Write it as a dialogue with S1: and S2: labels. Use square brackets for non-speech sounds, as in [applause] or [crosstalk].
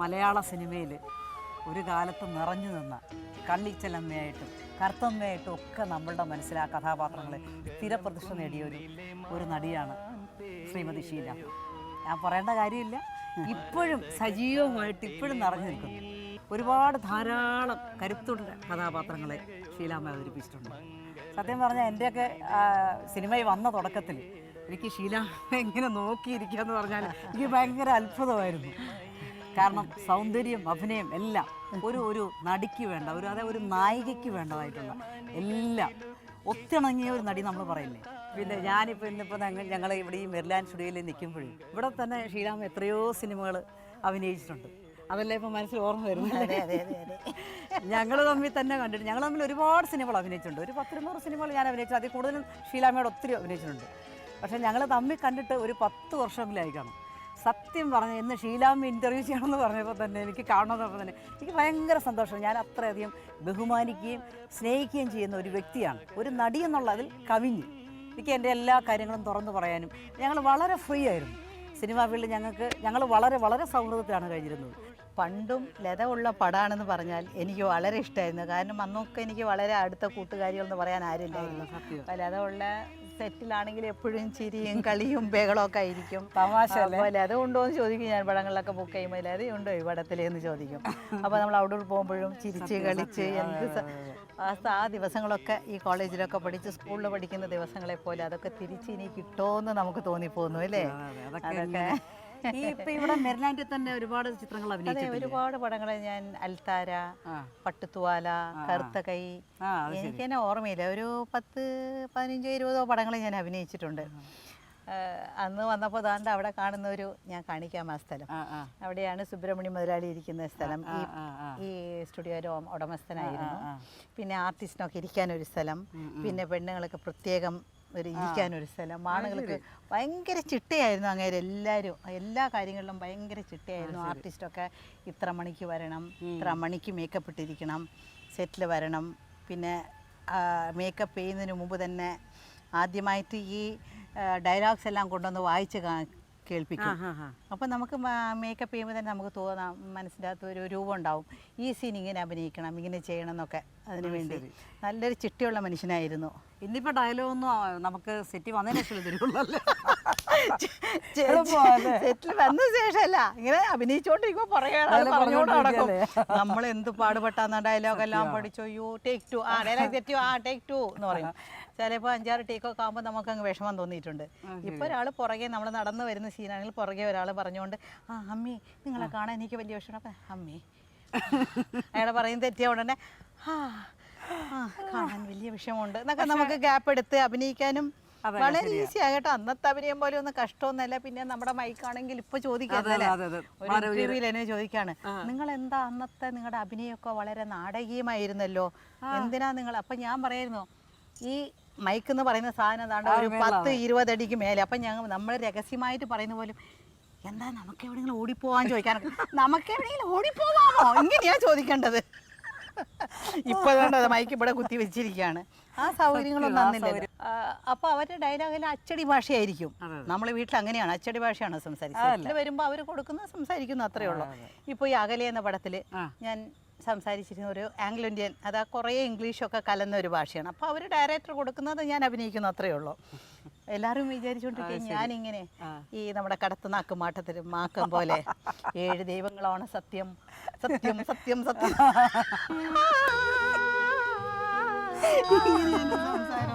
S1: മലയാള സിനിമയിൽ ഒരു കാലത്ത് നിറഞ്ഞു നിന്ന കള്ളിച്ചലമ്മയായിട്ടും കറുത്തമ്മയായിട്ടും ഒക്കെ നമ്മളുടെ മനസ്സിൽ ആ കഥാപാത്രങ്ങളെ സ്ഥിരപ്രതിഷ്ഠ നേടിയ ഒരു ഒരു നടിയാണ് ശ്രീമതി ഷീല. ഞാൻ പറയേണ്ട കാര്യമില്ല. ഇപ്പോഴും സജീവമായിട്ട് ഇപ്പോഴും നിറഞ്ഞു നിൽക്കുന്നു. ഒരുപാട് ധാരാളം കരുത്തുള്ള കഥാപാത്രങ്ങളെ ഷീലാമ്മ അവതരിപ്പിച്ചിട്ടുണ്ട്. സത്യം പറഞ്ഞാൽ എന്റെയൊക്കെ സിനിമയിൽ വന്ന തുടക്കത്തിൽ എനിക്ക് ഷീലാമ്മ എങ്ങനെ നോക്കിയിരിക്കുക എന്ന് പറഞ്ഞാൽ എനിക്ക് ഭയങ്കര അത്ഭുതമായിരുന്നു. കാരണം സൗന്ദര്യം അഭിനയം എല്ലാം ഒരു ഒരു നടിക്ക് വേണ്ട ഒരു അതായത് ഒരു നായികയ്ക്ക് വേണ്ടതായിട്ടുള്ള എല്ലാം. ഒത്തിണങ്ങിയ ഒരു നടി നമ്മൾ പറയില്ലേ? പിന്നെ ഞാനിപ്പോൾ ഇന്നിപ്പോൾ ഞങ്ങൾ ഇവിടെ ഈ മെർലാൻഡ് സ്റ്റുഡിയോയിൽ നിൽക്കുമ്പോഴും ഇവിടെ തന്നെ ഷീലാമ്മ എത്രയോ സിനിമകൾ അഭിനയിച്ചിട്ടുണ്ട്. അതല്ലേ ഇപ്പോൾ മനസ്സിൽ ഓർമ്മ വരുന്നത്? ഞങ്ങൾ തമ്മിൽ തന്നെ കണ്ടിട്ട് ഞങ്ങൾ തമ്മിൽ ഒരുപാട് സിനിമകൾ അഭിനയിച്ചിട്ടുണ്ട്. ഒരു പത്തിരുന്നൂറ് സിനിമകൾ ഞാൻ അഭിനയിച്ചു. അതിൽ കൂടുതലും ഷീലാമ്മയോട് ഒത്തിരി അഭിനയിച്ചിട്ടുണ്ട്. പക്ഷേ ഞങ്ങൾ തമ്മിൽ കണ്ടിട്ട് ഒരു പത്ത് വർഷമെങ്കിലായി കാണും. സത്യം പറഞ്ഞ ഇന്ന് ഷീലാമ്മ ഇന്റർവ്യൂ ചെയ്യണമെന്ന് പറഞ്ഞപ്പോൾ തന്നെ എനിക്ക് കാണണമെന്ന് പറഞ്ഞപ്പോൾ തന്നെ എനിക്ക് ഭയങ്കര സന്തോഷം. ഞാൻ അത്രയധികം ബഹുമാനിക്കുകയും സ്നേഹിക്കുകയും ചെയ്യുന്ന ഒരു വ്യക്തിയാണ്. ഒരു നടി എന്നുള്ളതിൽ കവിഞ്ഞ് എനിക്ക് എന്റെ എല്ലാ കാര്യങ്ങളും തുറന്നു പറയാനും ഞങ്ങൾ വളരെ ഫ്രീ ആയിരുന്നു. സിനിമാ ഫീൽഡിൽ ഞങ്ങൾക്ക് ഞങ്ങൾ വളരെ വളരെ സൗഹൃദത്തിലാണ് കഴിഞ്ഞിരുന്നത്.
S2: പണ്ടും ലത ഉള്ള പടാണെന്ന് പറഞ്ഞാൽ എനിക്ക് വളരെ ഇഷ്ടമായിരുന്നു കാരണം അന്നൊക്കെ എനിക്ക് വളരെ അടുത്ത കൂട്ടുകാരികൾ എന്ന് പറയാൻ ആരുമില്ലായിരുന്നു. ലത ഉള്ള സെറ്റിലാണെങ്കിൽ എപ്പോഴും ചിരിയും കളിയും ബഹളവും ഒക്കെ ആയിരിക്കും.
S1: തമാശ
S2: അതുപോലെ അത് ഉണ്ടോ എന്ന് ചോദിക്കും. ഞാൻ പടങ്ങളിലൊക്കെ ബുക്ക് ചെയ്യുമ്പോൾ അത് ഉണ്ടോ ഈ പടത്തിലേ എന്ന് ചോദിക്കും. അപ്പോൾ നമ്മൾ അവിടെ പോകുമ്പോഴും ചിരിച്ച് കളിച്ച് എന്ത് ആ ദിവസങ്ങളൊക്കെ ഈ കോളേജിലൊക്കെ പഠിച്ച് സ്കൂളിൽ പഠിക്കുന്ന ദിവസങ്ങളെ പോലെ അതൊക്കെ തിരിച്ച് ഇനി കിട്ടുമോ എന്ന് നമുക്ക് തോന്നിപ്പോന്നു അല്ലേ?
S1: അതൊക്കെ ഈ ഇപ്പൊ ഇവിടെ മെർലാൻഡിൽ തന്നെ ഒരുപാട് ചിത്രങ്ങൾ
S2: അതെ
S1: അഭിനയിച്ചിട്ടുണ്ട്
S2: ഒരുപാട് പടങ്ങൾ ഞാൻ അൽത്താര
S1: ആ.
S2: പട്ടുത്തുവാല കറുത്ത കൈ.
S1: ആ അത് ശരി.
S2: എനിക്ക് തന്നെ ഓർമ്മയില്ല. ഒരു പത്ത് പതിനഞ്ചോ ഇരുപതോ പടങ്ങൾ ഞാൻ അഭിനയിച്ചിട്ടുണ്ട്. ആ, അന്ന് വന്നപ്പോൾ ദാണ്ട് അവിടെ കാണുന്ന ഒരു ഞാൻ കാണിക്കാം ആ സ്ഥലം.
S1: ആ ആ.
S2: അവിടെയാണ് സുബ്രഹ്മണ്യ മുതലാളി ഇരിക്കുന്ന സ്ഥലം. ഈ
S1: ആ, ആ.
S2: ഈ സ്റ്റുഡിയോയുടെ ഉട- ഉടമസ്ഥനായിരുന്നു.
S1: ആ, ആ.
S2: പിന്നെ ആർട്ടിസ്റ്റിനൊക്കെ ഇരിക്കാനൊരു സ്ഥലം. പിന്നെ പെണ്ണുങ്ങളൊക്കെ പ്രത്യേകം ഒരു ഇരിക്കാനൊരു സ്ഥലം. ആണുങ്ങൾക്ക് ഭയങ്കര ചിട്ടയായിരുന്നു അങ്ങേര് എല്ലാവരും എല്ലാ കാര്യങ്ങളിലും ഭയങ്കര ചിട്ടയായിരുന്നു. ആർട്ടിസ്റ്റൊക്കെ ഇത്ര മണിക്ക് വരണം ഇത്ര മണിക്ക് മേക്കപ്പ് ഇട്ടിരിക്കണം സെറ്റിൽ വരണം. പിന്നെ മേക്കപ്പ് ചെയ്യുന്നതിന് മുമ്പ് തന്നെ ആദ്യമായിട്ട് ഈ ഡയലോഗ്സ് എല്ലാം കൊണ്ടുവന്ന് വായിച്ച് കേൾപ്പിക്കും.
S1: ആ, ആ.
S2: അപ്പം നമുക്ക് മേക്കപ്പ് ചെയ്യുമ്പോൾ തന്നെ നമുക്ക് തോന്നാം മനസ്സിനകത്ത് ഒരു രൂപം ഉണ്ടാവും. ഈ സീൻ ഇങ്ങനെ അഭിനയിക്കണം ഇങ്ങനെ ചെയ്യണം എന്നൊക്കെ അതിനു വേണ്ടി. നല്ലൊരു ചിട്ടയുള്ള മനുഷ്യനായിരുന്നു.
S1: ഇന്നിപ്പോൾ ഡയലോഗൊന്നും നമുക്ക് സെറ്റ് വന്നതിനെ ശേഷം തരുള്ളല്ലേ
S2: സെറ്റിൽ വന്ന ശേഷമല്ല. ഇങ്ങനെ അഭിനയിച്ചോണ്ടിരിക്കുമ്പോ
S1: അതിൽ
S2: പറഞ്ഞോണ്ട് നടക്കും? നമ്മൾ എന്ത് പാടുപെട്ടാന്ന ഡയലോഗ് എല്ലാം പഠിച്ചു? യു ടേക്ക് ടു ആ ഡയലോഗ് [laughs] തെറ്റു ആ ടേക്ക് ടു എന്ന് പറയും. ചിലപ്പോൾ അഞ്ചാറ് ടേക്കൊക്കെ ആകുമ്പോൾ നമുക്ക് അങ്ങ് വിഷമം തോന്നിയിട്ടുണ്ട്. ഇപ്പോൾ ഒരാൾ പുറകെ നമ്മൾ നടന്നു വരുന്ന സീനാണെങ്കിൽ പുറകെ ഒരാൾ പറഞ്ഞുകൊണ്ട് ആ അമ്മി നിങ്ങളെ കാണാൻ എനിക്ക് വലിയ വിഷമം അപ്പം അമ്മി. അയാളെ പറയും തെറ്റിയ ഉടനെ ആ കാണാൻ വലിയ വിഷമമുണ്ട്. എന്നൊക്കെ നമുക്ക് ഗ്യാപ്പ് എടുത്ത് അഭിനയിക്കാനും വളരെ ഈസി ആകട്ടെ അന്നത്തെ അഭിനയം പോലെ ഒന്നും കഷ്ടമൊന്നുമല്ല. പിന്നെ നമ്മുടെ മൈക്കാണെങ്കിൽ ഇപ്പൊ ചോദിക്കാതെ ചോദിക്കാണ് നിങ്ങൾ എന്താ അന്നത്തെ നിങ്ങളുടെ അഭിനയമൊക്കെ വളരെ നാടകീയമായിരുന്നല്ലോ? എന്തിനാ നിങ്ങൾ അപ്പൊ ഞാൻ പറയായിരുന്നു ഈ മൈക്ക് എന്ന് പറയുന്ന സാധനം താണ്ട ഒരു പത്ത് ഇരുപത് അടിക്ക് മേലെ. അപ്പൊ ഞങ്ങൾ നമ്മൾ രഹസ്യമായിട്ട് പറയുന്ന പോലും എന്താ നമുക്ക് എവിടെയെങ്കിലും ഓടിപ്പോവാൻ ചോദിക്കാൻ [laughs] നമുക്ക് എവിടെയെങ്കിലും ഓടിപ്പോവാമോ? ഇങ്ങനെയാ ചോദിക്കേണ്ടത്. ഇപ്പൊ മൈക്ക് [laughs] ഇവിടെ കുത്തി വെച്ചിരിക്കുകയാണ്. ആ സൗകര്യങ്ങളൊന്നും തന്നില്ല അപ്പൊ അവരുടെ ഡയലോഗിൽ അച്ചടി ഭാഷയായിരിക്കും. നമ്മൾ വീട്ടിൽ അങ്ങനെയാണ് അച്ചടി ഭാഷയാണ് സംസാരിക്കുന്നത് വരുമ്പോൾ അവർ കൊടുക്കുന്ന സംസാരിക്കുന്നു അത്രേ ഉള്ളൂ. ഇപ്പൊ ഈ അകലെ എന്ന പടത്തിൽ ഞാൻ സംസാരിച്ചിരുന്ന ഒരു ആംഗ്ലോ ഇന്ത്യൻ അത് ആ കുറേ ഇംഗ്ലീഷൊക്കെ കലർന്ന ഒരു ഭാഷയാണ്. അപ്പോൾ അവർ ഡയറക്ടർ കൊടുക്കുന്നത് ഞാൻ അഭിനയിക്കുന്നു അത്രേ ഉള്ളൂ. എല്ലാവരും വിചാരിച്ചുകൊണ്ടിരിക്കും ഞാനിങ്ങനെ ഈ നമ്മുടെ കടത്തുനാക്ക് മാട്ടത്തിൽ മാക്കം പോലെ ഏഴ് ദൈവങ്ങളാണ് സത്യം. സത്യം സത്യം സത്യം. [laughs] സംസാരം.